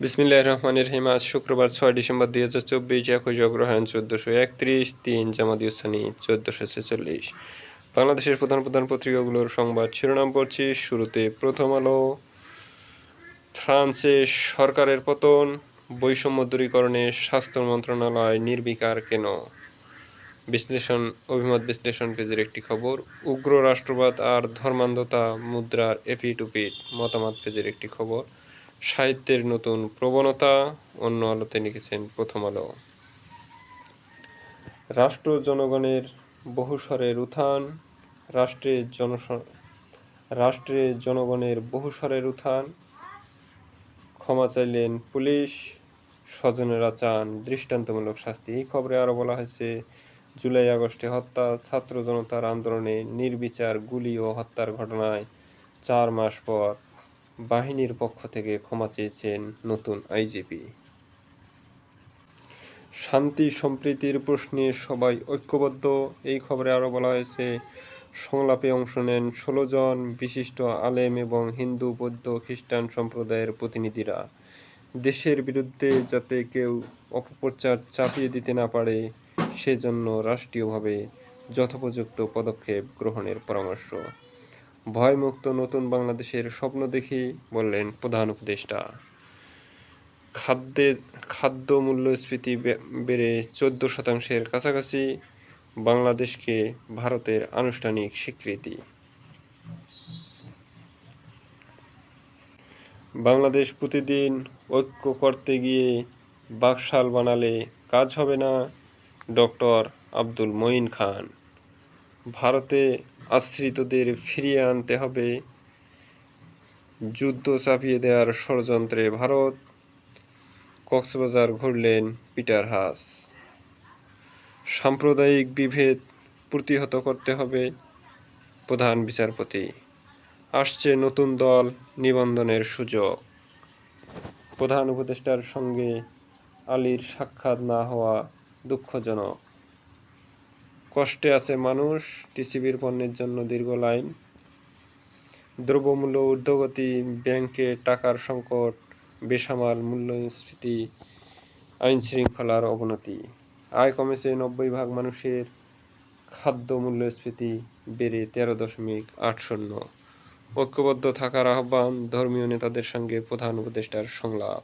বিসমিল্লাহ রহমানের রহিম, আজ শুক্রবার ছয় ডিসেম্বর দুই হাজার চব্বিশ, একই অগ্রহায়ণ চোদ্দোশো একত্রিশ, তিন জামাদিউসানি চোদ্দোশো ছেচল্লিশ। বাংলাদেশের প্রধান প্রধান পত্রিকাগুলোর সংবাদ শিরোনাম পড়ছি, শুরুতে প্রথম আলো, ফ্রান্সে সরকারের পতন, বৈষম্য দূরীকরণে স্বাস্থ্য মন্ত্রণালয় নির্বিকার কেন? বিশ্লেষণ, অভিমত বিশ্লেষণ পেজের একটি খবর, উগ্র রাষ্ট্রবাদ আর ধর্মান্ধতা মুদ্রার এপিটুপিট মতামত পেজের একটি খবর। সাহিত্যের নতুন প্রবণতা, অন্য আলোতে লিখেছেন প্রথম আলো। রাষ্ট্র জনগণের বহুস্বরের উত্থান, রাষ্ট্রের জনস রাষ্ট্রে জনগণের বহুস্বরের উত্থান, ক্ষমা চাইলেন পুলিশ, স্বজনেরা চান দৃষ্টান্তমূলক শাস্তি। এই খবরে আরও বলা হয়েছে, জুলাই আগস্টে হত্যা, ছাত্র জনতার আন্দোলনে নির্বিচার গুলি ও হত্যার ঘটনায় চার মাস পর বাহিনীর পক্ষ থেকে ক্ষমা চেয়েছেন নতুন আইজিপি। শান্তি সম্প্রীতির প্রশ্নে সবাই ঐক্যবদ্ধ। এই খবরে আরও বলা হয়েছে, সংলাপে অংশ নেন ষোলো জন বিশিষ্ট আলেম এবং হিন্দু, বৌদ্ধ, খ্রিস্টান সম্প্রদায়ের প্রতিনিধিরা। দেশের বিরুদ্ধে যাতে কেউ অপপ্রচার চাপিয়ে দিতে না পারে, সেজন্য রাষ্ট্রীয়ভাবে যথোপযুক্ত পদক্ষেপ গ্রহণের পরামর্শ। ভয়মুক্ত নতুন বাংলাদেশের স্বপ্ন দেখি বললেন প্রধান উপদেষ্টা। খাদ্যের খাদ্য মূল্যস্ফীতি বেড়ে চোদ্দ শতাংশের কাছাকাছি বাংলাদেশকে ভারতের আনুষ্ঠানিক স্বীকৃতি। বাংলাদেশ প্রতিদিন ঐক্য করতে গিয়ে বাকশাল বানালে কাজ হবে না ডক্টর আব্দুল মঈন খান। ভারতে আশ্রিতদের ফিরিয়ে আনতে হবে। যুদ্ধ চাপিয়ে দেওয়ার ষড়যন্ত্রে ভারত। কক্সবাজার ঘুরলেন পিটার হাস। সাম্প্রদায়িক বিভেদ প্রতিহত করতে হবে, প্রধান বিচারপতি। আসছে নতুন দল, নিবন্ধনের সুযোগ। প্রধান উপদেষ্টার সঙ্গে আলীর সাক্ষাৎ না হওয়া দুঃখজনক। কষ্টে আছে মানুষ, টিসিবির পণ্যের জন্য দীর্ঘ লাইন। দ্রব্যমূল্য ঊর্ধ্বগতি, ব্যাংকে টাকার সংকট, বেসামাল মূল্যস্ফীতি আইন শৃঙ্খলার অবনতি। আয় কমেছে নব্বই ভাগ মানুষের। খাদ্য মূল্যস্ফীতি বেড়ে তেরো দশমিক আট শূন্য। ঐক্যবদ্ধ থাকার আহ্বান ধর্মীয় নেতাদের সঙ্গে প্রধান উপদেষ্টার সংলাপ।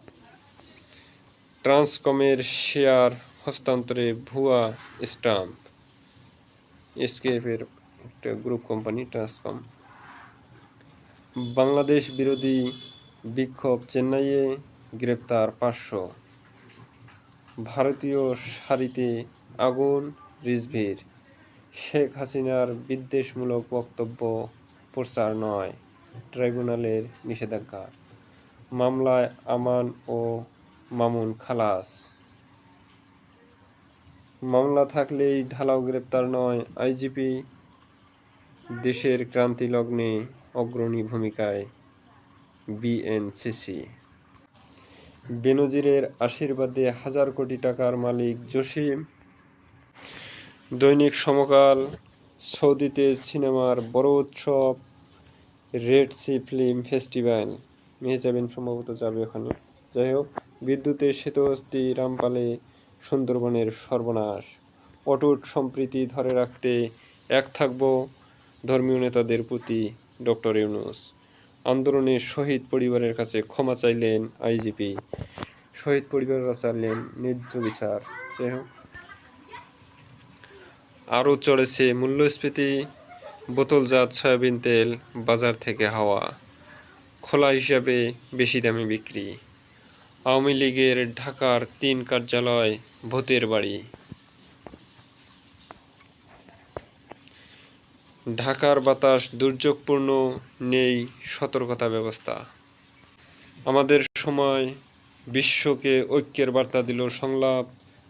ট্রান্সকমের শেয়ার হস্তান্তরে ভুয়া স্টাম্প এসকেএফের একটা গ্রুপ কোম্পানি ট্রান্সকম বাংলাদেশ বিরোধী বিক্ষোভ চেন্নাইয়ে গ্রেপ্তার পাঁচশো। ভারতীয় সারিতে আগুন, রিজভির। শেখ হাসিনার বিদ্বেষমূলক বক্তব্য প্রচার নয়, ট্রাইব্যুনালের নিষেধাজ্ঞা। মামলায় আমান ও মামুন খালাস। মামলা থাকলেই ঢালাও গ্রেপ্তার নয়। আইজিপি দেশের ক্রান্তি লগ্নে অগ্রণী ভূমিকায় বিএনসিসি। বেনজিরের আশীর্বাদে হাজার কোটি টাকার মালিক জসিম দৈনিক সমকাল, সৌদিতে সিনেমার বড় উৎসব, রেড সি ফিল্ম ফেস্টিভ্যাল। মেয়ে যাবেন সম্ভবত যাবে ওখানে। যাই হোক, বিদ্যুতের সেতুহস্তি রামপালে সুন্দরবনের সর্বনাশ। অটুট সম্প্রীতি ধরে রাখতে এক থাকব ধর্মীয় নেতাদের প্রতি ডক্টর ইউনুস। আন্দোলনে শহীদ পরিবারের কাছে ক্ষমা চাইলেন আইজিপি। শহীদ পরিবাররা চাইলেন ন্যায্য বিচার। আরও চড়েছে মূল্যস্ফীতি, বোতলজাত সয়াবিন তেল, বাজার থেকে হাওয়া। খোলা হিসাবে বেশি দামে বিক্রি। আওয়ামী লীগের ঢাকার তিন কার্যালয় ভূতের বাড়ি। ঢাকার বাতাস দুর্যোগপূর্ণ, নেই সতর্কতা ব্যবস্থা। আমাদের সময় বিশ্বকে ঐক্যের বার্তা দিল সংলাপ,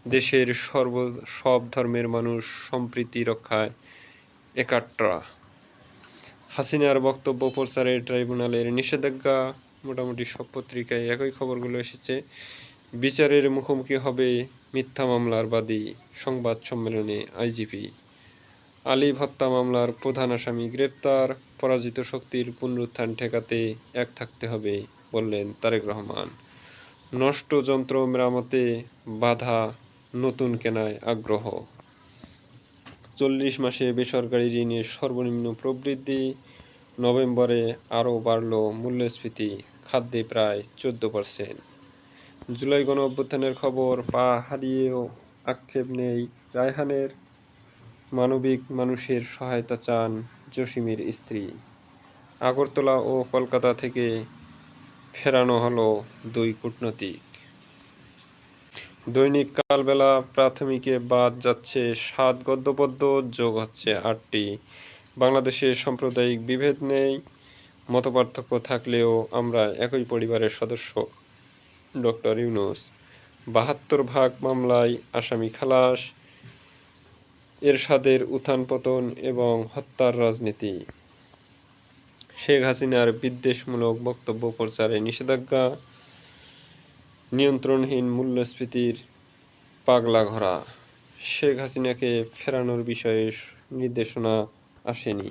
দেশের সর্ব, সব ধর্মের মানুষ সম্প্রীতি রক্ষায় একাট্রা হাসিনার বক্তব্য প্রচারে ট্রাইব্যুনালের নিষেধাজ্ঞা মোটামুটি সব পত্রিকায় একই খবরগুলো এসেছে। বিচারের মুখোমুখি হবে মিথ্যা মামলার বাদী সংবাদ সম্মেলনে আইজিপি। আলী হত্যা মামলার প্রধান আসামি গ্রেপ্তার, পরাজিত শক্তির পুনরুত্থান ঠেকাতে এক থাকতে হবে বললেন তারেক রহমান। নষ্ট যন্ত্র মেরামতে বাধা নতুন কেনায় আগ্রহ। চল্লিশ মাসে বেসরকারি ঋণের সর্বনিম্ন প্রবৃদ্ধি নভেম্বরে আরও বাড়ল মূল্যস্ফীতি, খাদ্যে প্রায় চোদ্দ পার্সেন্ট জুলাই গণ অভ্যুত্থানের খবর, পা হারিয়েও আক্ষেপ নেই রায়হানের মানবিক মানুষের সহায়তা চান জসিমের স্ত্রী। আগরতলা ও কলকাতা থেকে ফেরানো হলো দুই কূটনৈতিক। দৈনিক কালবেলা প্রাথমিকে বাদ যাচ্ছে সাত গদ্যপদ্য, যোগ হচ্ছে আটটি। বাংলাদেশে সাম্প্রদায়িক বিভেদ নেই, মতপার্থক্য থাকলেও আমরা একই পরিবারের সদস্য। ডক্টর ইউনুস, বাহাত্তর ভাগ মামলায় আসামি খালাস, এরশাদের উত্থান পতন এবং হত্যার রাজনীতি। শেখ হাসিনার বিদ্বেষমূলক বক্তব্য প্রচারে নিষেধাজ্ঞা, নিয়ন্ত্রণহীন মূল্যস্ফীতির পাগলা ঘোরা শেখ হাসিনাকে ফেরানোর বিষয়ে নির্দেশনা আসেনি।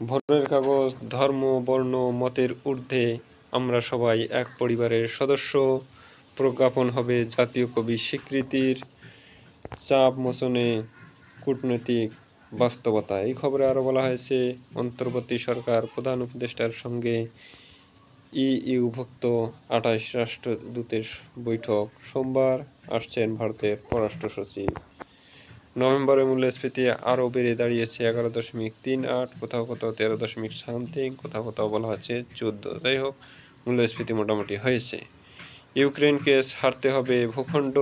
ভোটের কাগজ, ধর্ম, বর্ণ, মতের ঊর্ধ্বে আমরা সবাই এক পরিবারের সদস্য। প্রজ্ঞাপন হবে জাতীয় কবি স্বীকৃতির চাপ মোচনে কূটনৈতিক বাস্তবতা। এই খবরে আরও বলা হয়েছে, অন্তর্বর্তী সরকার প্রধান উপদেষ্টার সঙ্গে ইইউভুক্ত আঠাশ রাষ্ট্রদূতের বৈঠক। সোমবার আসছেন ভারতের পররাষ্ট্র সচিব। নভেম্বরে মূল্যস্ফীতি আরও বেড়ে দাঁড়িয়েছে এগারো দশমিক তিন আট, কোথাও কোথাও তেরো দশমিক সামথিং, কোথাও কোথাও বলা হচ্ছে চোদ্দ। যাই হোক, মূল্যস্ফীতি মোটামুটি হয়েছে। ইউক্রেনকে ছাড়তে হবে ভূখণ্ড,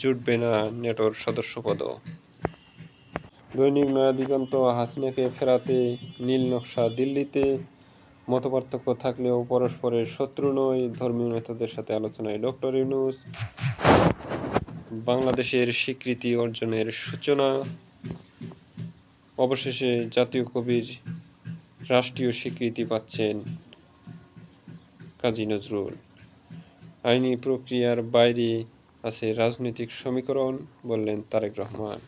জুটবে না নেটোর সদস্যপদও। দৈনিক নয়া দিগন্ত হাসিনাকে ফেরাতে নীল নকশা দিল্লিতে, মতপার্থক্য থাকলেও পরস্পরের শত্রু নয়। ধর্মীয় নেতাদের সাথে আলোচনায় ডক্টর ইউনুস। বাংলাদেশের স্বীকৃতি অর্জনের সূচনা, অবশেষে জাতীয় কবির রাষ্ট্রীয় স্বীকৃতি পাচ্ছেন কাজী নজরুল। আইনি প্রক্রিয়ার বাইরে আছে রাজনৈতিক সমীকরণ, বললেন তারেক রহমান।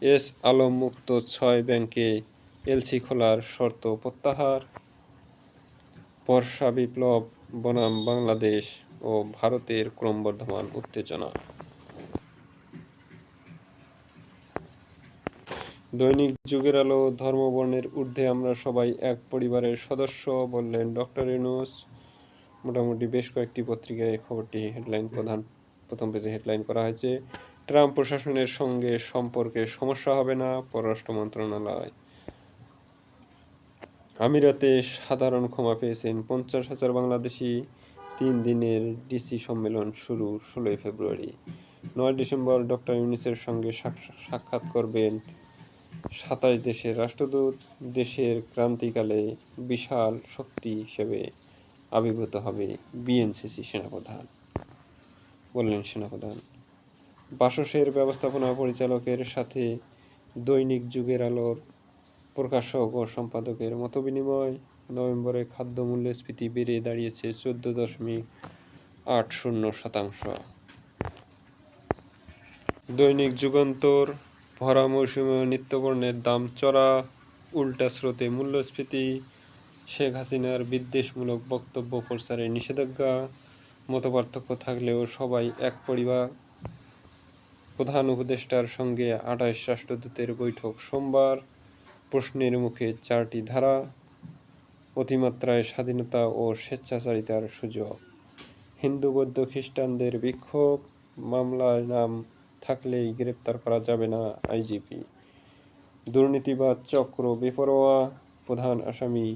এস আলম মুক্ত ছয় ব্যাংকে এলসি খোলার শর্ত প্রত্যাহার। বর্ষা বিপ্লব, বনাম বাংলাদেশ ও ভারতের ক্রমবর্ধমান উত্তেজনা। দৈনিক যুগের আলো, ধর্মবর্ণের ঊর্ধ্বে আমরা সবাই এক পরিবারের সদস্য, বললেন ডক্টর ইউনুস। মোটামুটি বেশ কয়েকটি পত্রিকায় খবরটি হেডলাইন প্রধান, প্রথম পেজে হেডলাইন করা হয়েছে। ট্রাম্প প্রশাসনের সঙ্গে সম্পর্কে সমস্যা হবে না, পররাষ্ট্র মন্ত্রণালয়। আমিরাতে সাধারণ ক্ষমা পেয়েছেন পঞ্চাশ হাজার বাংলাদেশি। তিন দিনের ডিসি সম্মেলন শুরু ষোলোই ফেব্রুয়ারি। নয় ডিসেম্বর ডক্টর ইউনিসের সঙ্গে সাক্ষা- সাক্ষাৎ করবেন সাতাশ দেশের রাষ্ট্রদূত, দেশের ক্রান্তিকালে বিশাল শক্তি হিসেবে আবির্ভূত হবে বিএনসিসি সেনাপ্রধান। বললেন সেনাপ্রধান, বাসসের ব্যবস্থাপনা পরিচালকের সাথে দৈনিক যুগের আলোর প্রকাশক ও সম্পাদকের মতবিনিময় নভেম্বরে খাদ্য মূল্যস্ফীতি বেড়ে দাঁড়িয়েছে চোদ্দ দশমিক আট শূন্য শতাংশ। দৈনিক যুগান্তর ভরা মৌসুমে নিত্যপণ্যের দাম চড়া উল্টা স্রোতে মূল্যস্ফীতি। শেখ হাসিনার বিদ্বেষমূলক বক্তব্য প্রচারে নিষেধাজ্ঞা। মতপার্থক্য থাকলেও সবাই এক পরিবার। প্রধান উপদেষ্টার সঙ্গে আঠাশ রাষ্ট্রদূতের বৈঠক সোমবার। প্রশ্নের মুখে চারটি ধারা। অতিমাত্রায় স্বাধীনতা ও স্বেচ্ছাচারিতার সুযোগ। হিন্দু, বৌদ্ধ, খ্রিস্টানদের বিক্ষোভ। মামলায় নাম থাকলেই গ্রেপ্তার করা যাবে না আইজিপি। দুর্নীতিবাদ চক্র বেপরোয়া, প্রধান আসামি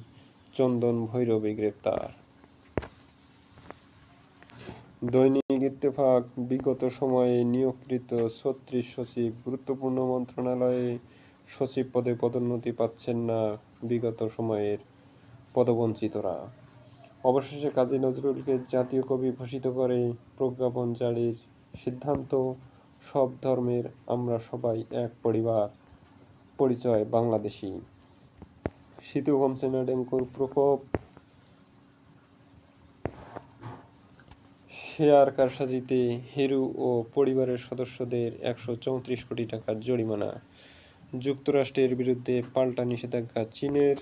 চন্দন ভৈরবী গ্রেপ্তার। দৈনিক ইত্তেফাক, বিগত সময়ে নিয়োগকৃত ছত্রিশ সচিব গুরুত্বপূর্ণ মন্ত্রণালয়ে সচিব পদে পদোন্নতি পাচ্ছেন না বিগত সময়ের পদবঞ্চিতরা। অবশেষে কাজী নজরুলকে জাতীয় কবি ঘোষিত করে প্রজ্ঞাপন জারির সিদ্ধান্ত সব ধর্মের আমরা সবাই এক পরিবার, পরিচয় বাংলাদেশি। শীতু কমছে না ডেঙ্গুর প্রকোপ, শেয়ার কারসাজিতে হিরু ও পরিবারের সদস্যদের একশো চৌত্রিশ কোটি টাকার জরিমানা। যুক্তরাষ্ট্রের বিরুদ্ধে পাল্টা নিষেধাজ্ঞা চীনের